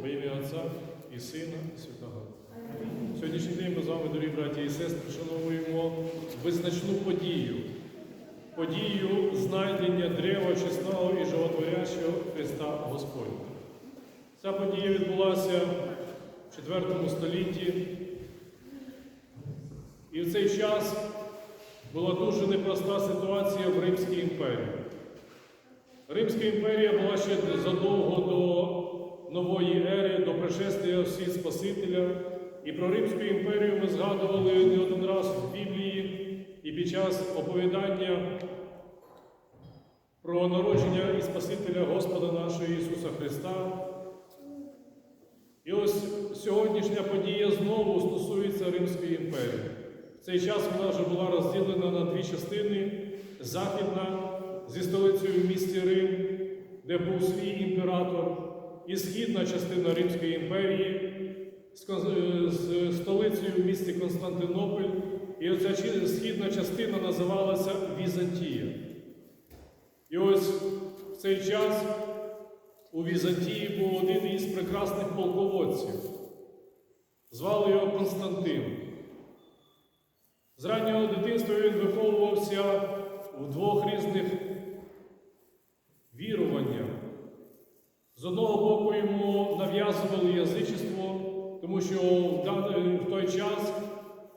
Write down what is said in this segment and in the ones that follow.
во ім'я Отця і Сина, і Святого. Сьогоднішній день ми з вами, дорогі браті і сестри, шановуємо визначну подію. Подію знайдення древа чесного і животворящого Христа Господня. Ця подія відбулася в IV столітті. І в цей час була дуже непроста ситуація в Римській імперії. Римська імперія була ще задовго до нової ери, до пришестя всі Спасителя. І про Римську імперію ми згадували не один раз в Біблії і під час оповідання про народження і Спасителя Господа нашого Ісуса Христа. І ось сьогоднішня подія знову стосується Римської імперії. В цей час вона вже була розділена на дві частини: західна зі столицею в місті Рим, де був свій імператор, і східна частина Римської імперії з столицею в місті Константинополь. І оця східна частина називалася Візантія. І ось в цей час у Візантії був один із прекрасних полководців. Звали його Константин. З раннього дитинства він виховувався в двох різних З одного боку йому нав'язували язичество, тому що в той час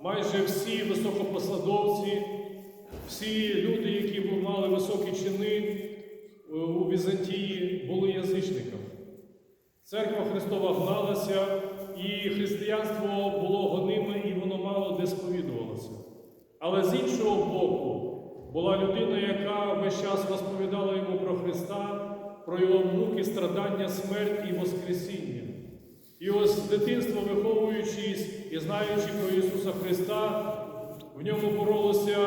майже всі високопосадовці, всі люди, які мали високі чини е, у Візантії, були язичниками. Церква Христова гналася, і християнство було гониме, і воно мало де сповідувалося. Але з іншого боку, була людина, яка весь час розповідала йому про Христа, про його муки, страдання, смерть і Воскресіння. І ось з дитинства, виховуючись і знаючи про Ісуса Христа, в ньому боролося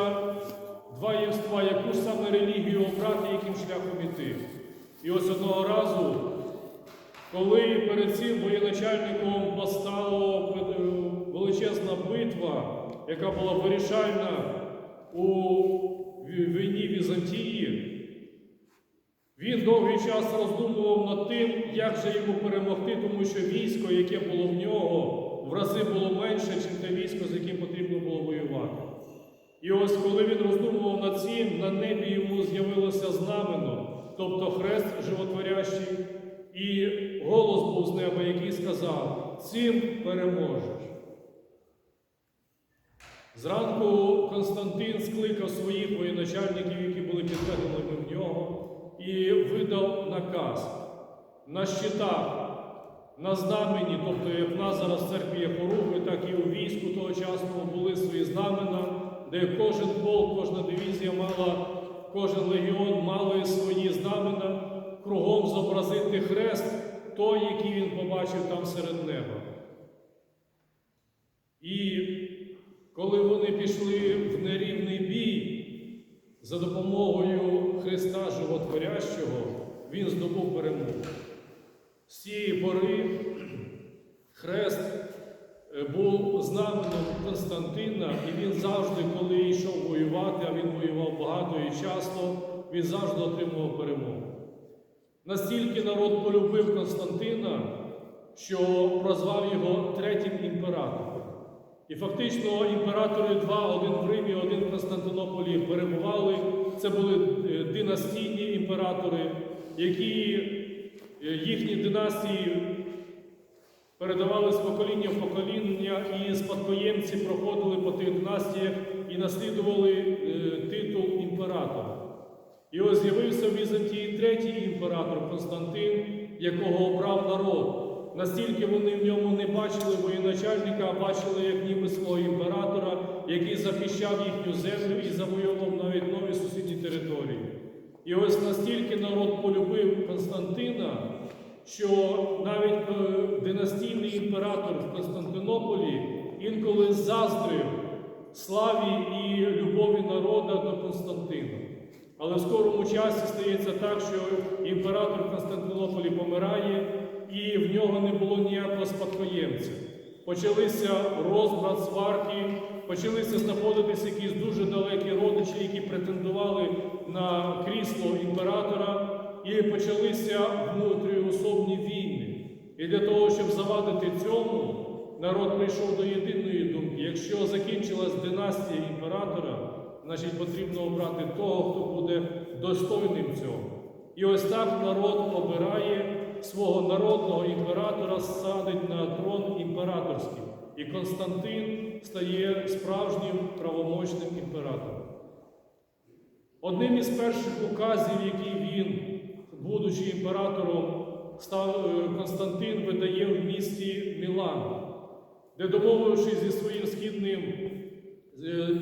два євства, яку саме релігію обрати, яким шляхом іти. І ось одного разу, коли перед цим воєначальником постала е, величезна битва, яка була вирішальна у війні Візантії, він довгий час роздумував над тим, як же йому перемогти, тому що військо, яке було в нього, в рази було менше, ніж те військо, з яким потрібно було воювати. І ось коли він роздумував над цим, на небі йому з'явилося знамено, тобто хрест животворящий, і голос був з неба, який сказав: цим переможеш. Зранку Константин скликав своїх воєначальників, які були підлеглими в нього, і видав наказ на щитах, на знамені, тобто як в нас зараз в церкві є хоругви, так і у війську тогочасного були свої знамена, де кожен полк, кожна дивізія мала, кожен легіон мали свої знамена, кругом зобразити хрест, той, який він побачив там серед неба. І коли вони пішли в нерівний бій за допомогою Христа Животворящого, він здобув перемогу. З цієї пори хрест е, був знаменом Константина, і він завжди, коли йшов воювати, а він воював багато і часто, він завжди отримував перемогу. Настільки народ полюбив Константина, що прозвав його третім імператором. І фактично імператори два, один в Римі, один в Константинополі перебували. Це були е, династійні імператори, які е, їхні династії передавали з покоління в покоління, і спадкоємці проходили по тих династіях і наслідували е, титул імператора. І ось з'явився в Візантії третій імператор Константин, якого обрав народ. Настільки вони в ньому не бачили воєначальника, а бачили як ніби свого імператора, який захищав їхню землю і завоював навіть нові сусідні території. І ось настільки народ полюбив Константина, що навіть е, династійний імператор в Константинополі інколи заздрив славі і любові народа до Константина. Але в скорому часі стається так, що імператор в Константинополі помирає, і в нього не було ніякого спадкоємця. Почалися розбрат, сварки, почалися знаходитися якісь дуже далекі родичі, які претендували на крісло імператора, і почалися внутріособні війни. І для того, щоб завадити цьому, народ прийшов до єдиної думки. Якщо закінчилась династія імператора, значить потрібно обрати того, хто буде достойним цього. І ось так народ обирає свого народного імператора, садить на трон імператорський. І Константин стає справжнім правомочним імператором. Одним із перших указів, які він, будучи імператором, став е, Константин видає в місті Мілан, де домовившись зі своїм східним,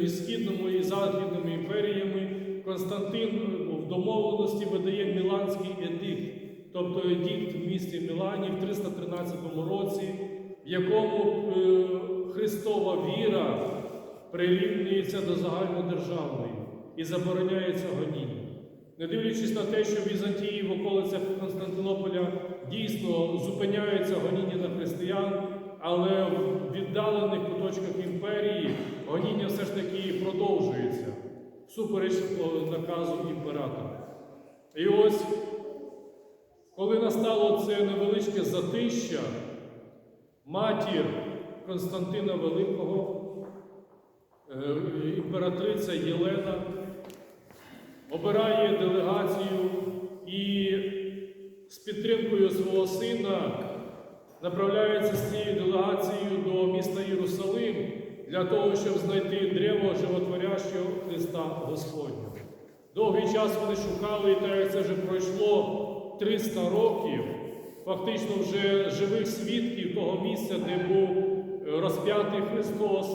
е, східними і західними імперіями, Константин в домовленості видає Міланський едикт, тобто едикт в місті Мілані в 313 році, в якому е, Христова віра прирівнюється до загальнодержавної і забороняється гоніння. Не дивлячись на те, що Візантії в околицях Константинополя дійсно зупиняються гоніння на християн, але в віддалених куточках імперії гоніння все ж таки продовжується всупереч наказу імператора. І ось, коли настало це невеличке затища, матір Константина Великого, е, імператриця Єлена, обирає делегацію і з підтримкою свого сина направляється з цією делегацією до міста Єрусалим для того, щоб знайти древо животворящого Христа Господнього. Довгий час вони шукали, і так як це вже пройшло 300 років, фактично вже живих свідків того місця, де був е, розп'ятий Христос,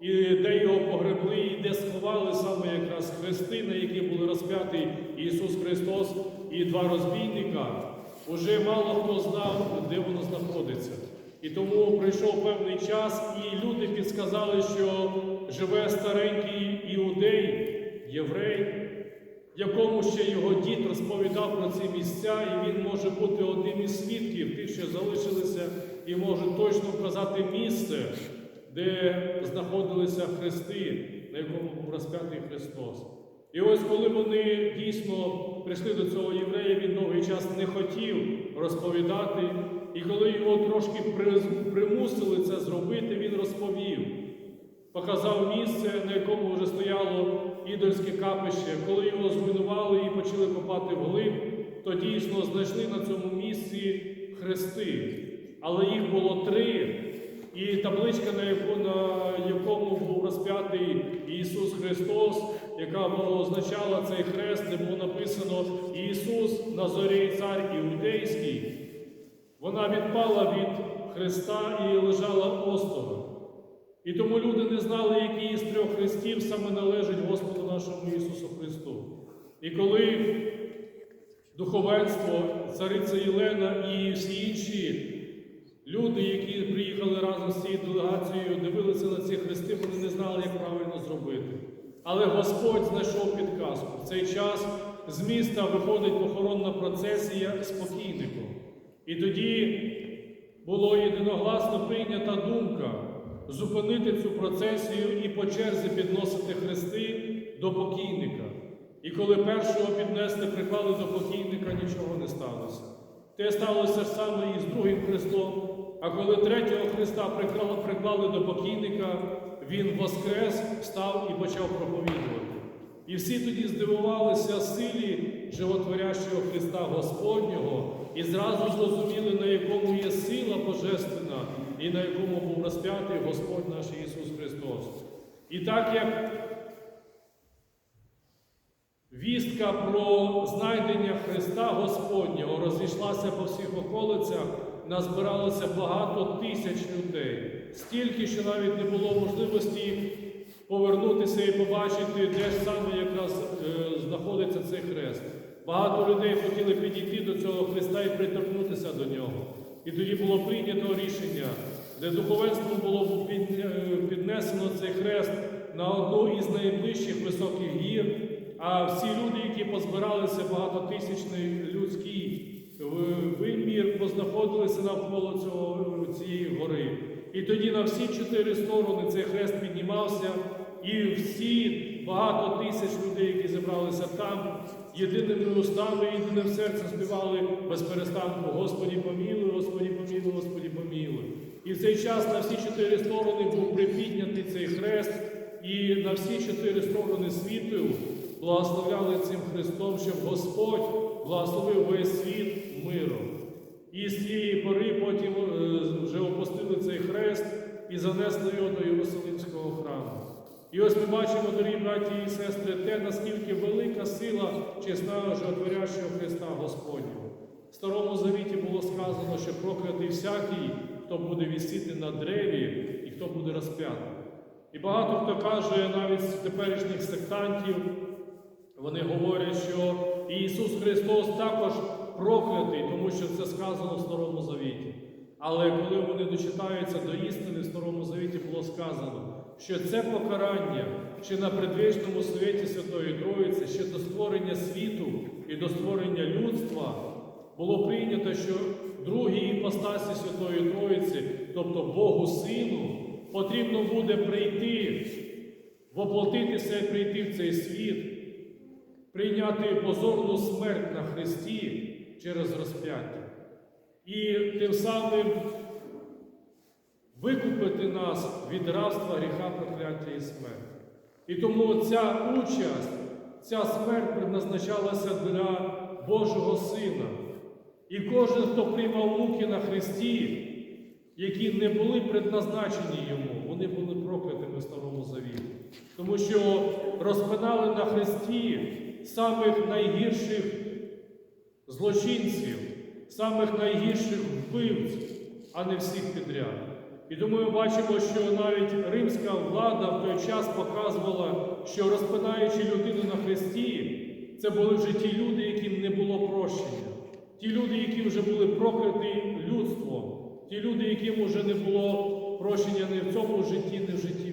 і де його погребли, і де сховали саме якраз хрести, на які були розп'ятий Ісус Христос і два розбійника. Уже мало хто знав, де воно знаходиться. І тому прийшов певний час, і люди підсказали, що живе старенький іудей, єврей, якому ще його дід розповідав про ці місця, і він може бути одним із свідків, тих, що залишилися, і може точно вказати місце, де знаходилися хрести, на якому був розп'ятий Христос. І ось коли вони дійсно прийшли до цього єврея, він довгий час не хотів розповідати. І коли його трошки примусили це зробити, він розповів, показав місце, на якому вже стояло ідольське капище. Коли його зруйнували і почали копати вглиб, то дійсно знайшли на цьому місці хрести. Але їх було три. І табличка, на, якому був розп'ятий Ісус Христос, яка означала цей хрест, де було написано Ісус Назорій Цар Іудейський, вона відпала від Христа і лежала осторонь. І тому люди не знали, який із трьох хрестів саме належить Господу нашому Ісусу Христу. І коли духовенство, цариця Єлена і всі інші люди, які приїхали разом з цією делегацією, дивилися на ці хрести, вони не знали, як правильно зробити. Але Господь знайшов підказку. В цей час з міста виходить похоронна процесія з. І тоді було єдиногласно прийнята думка зупинити цю процесію і по черзі підносити хрести до покійника. І коли першого піднесли, приклали до покійника, нічого не сталося. Те сталося саме і з другим Христом. А коли третього Христа приклали, до покійника, він воскрес, встав і почав проповідувати. І всі тоді здивувалися силі животворящого Христа Господнього і зразу зрозуміли, на якому є сила Божественна і на якому був розп'ятий Господь наш Ісус Христос. І так як Вістка про знайдення Христа Господнього розійшлася по всіх околицях, назбиралося багато тисяч людей. Стільки, що навіть не було можливості повернутися і побачити, де ж саме якраз е, знаходиться цей хрест. Багато людей хотіли підійти до цього Христа і приторкнутися до нього. І тоді було прийнято рішення, де духовенством було е, піднесено цей хрест на одну із найближчих високих гір. А всі люди, які позбиралися багатотисячний людський вимір, познаходилися навколо цього, цієї гори. І тоді на всі чотири сторони цей хрест піднімався, і всі багато тисяч людей, які зібралися там, єдиними устами, єдиним серцем співали без перестанку Господі помілуй, Господі помілуй, Господі помілуй. І в цей час на всі чотири сторони був припіднятий цей хрест, і на всі чотири сторони світу благословляли цим Христом, щоб Господь благословив весь світ миром. І з цієї пори потім е, вже опустили цей хрест і занесли його до Єрусалимського храму. І ось ми бачимо, дорогі браті і сестри, те, наскільки велика сила чесного животворящого Христа Господнього. В Старому Завіті було сказано, що проклятий всякий, хто буде вісіти на древі і хто буде розп'ятий. І багато хто каже, навіть з теперішніх сектантів, вони говорять, що Ісус Христос також проклятий, тому що це сказано в Старому Завіті. Але коли вони дочитаються до істини, в Старому Завіті було сказано, що це покарання ще на предвічному світі Святої Троїці, ще до створення світу і до створення людства було прийнято, що другій іпостасі Святої Троїці, тобто Богу Сину, потрібно буде прийти, воплотитися і прийти в цей світ, прийняти позорну смерть на Христі через розп'яття. І тим самим викупити нас від рабства, гріха, прокляття і смерті. І тому ця участь, ця смерть предназначалася для Божого Сина. І кожен, хто приймав муки на Христі, які не були предназначені йому, вони були проклятими в Старому Завіті. Тому що розпинали на Христі самих найгірших злочинців, самих найгірших вбивць, а не всіх підряд. І тому ми бачимо, що навіть римська влада в той час показувала, що розпинаючи людину на хресті, це були вже ті люди, яким не було прощення, ті люди, які вже були прокляті людством, ті люди, яким вже не було прощення не в цьому житті, не в житті.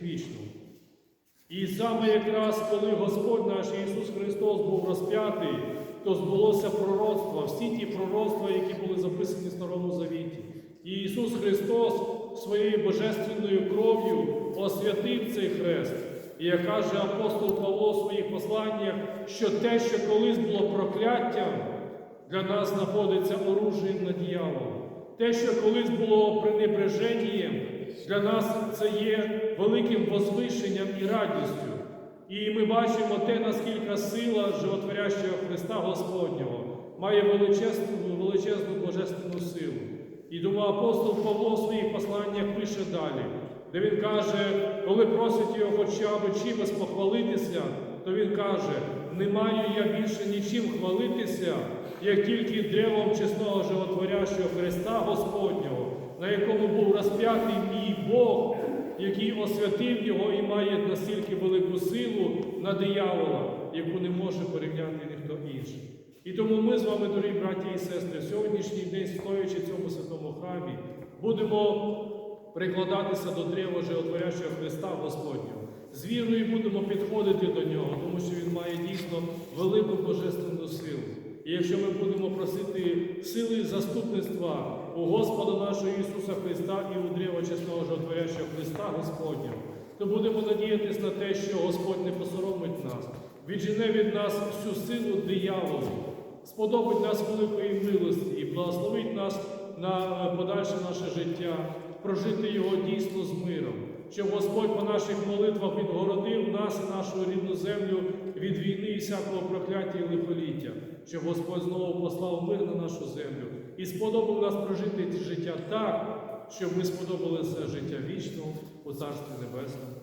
І саме якраз коли Господь наш Ісус Христос був розп'ятий, то збулося пророцтво, всі ті пророцтва, які були записані в Старому Завіті. І Ісус Христос своєю божественною кров'ю освятив цей хрест. І як каже апостол Павло у своїх посланнях, що те, що колись було прокляттям, для нас знаходиться оружієм на дьявола. Те, що колись було пренебреженням, для нас це є великим возвишенням і радістю. І ми бачимо те, наскільки сила животворящого Христа Господнього має величезну, величезну божественну силу. І думаю, апостол Павло в своїх посланнях пише далі, де він каже, коли просить його хоча б чимось похвалитися, то він каже: не маю я більше нічим хвалитися, як тільки древом чесного животворящого Христа Господнього, на якому був розп'ятий мій Бог, який освятив його і має настільки велику силу на диявола, яку не може порівняти ніхто інший. І тому ми з вами, дорогі браті і сестри, сьогоднішній день, стоячи в цьому святому храмі, будемо прикладатися до древа животворящого Христа Господнього. З вірою будемо підходити до нього, тому що Він має дійсно велику божественну силу. І якщо ми будемо просити сили заступництва у Господа нашого Ісуса Христа і у древа чесного животворящого Христа Господнього, то будемо надіятися на те, що Господь не посоромить нас, віджене від нас всю силу дияволу, сподобить нас великої милості і благословить нас на подальше наше життя, прожити його дійсно з миром, щоб Господь по наших молитвах відгородив нас нашу рідну землю від війни і всякого прокляття і лихоліття, щоб Господь знову послав мир на нашу землю і сподобав нас прожити життя так, щоб ми сподобалися життя вічного у Царстві Небесному.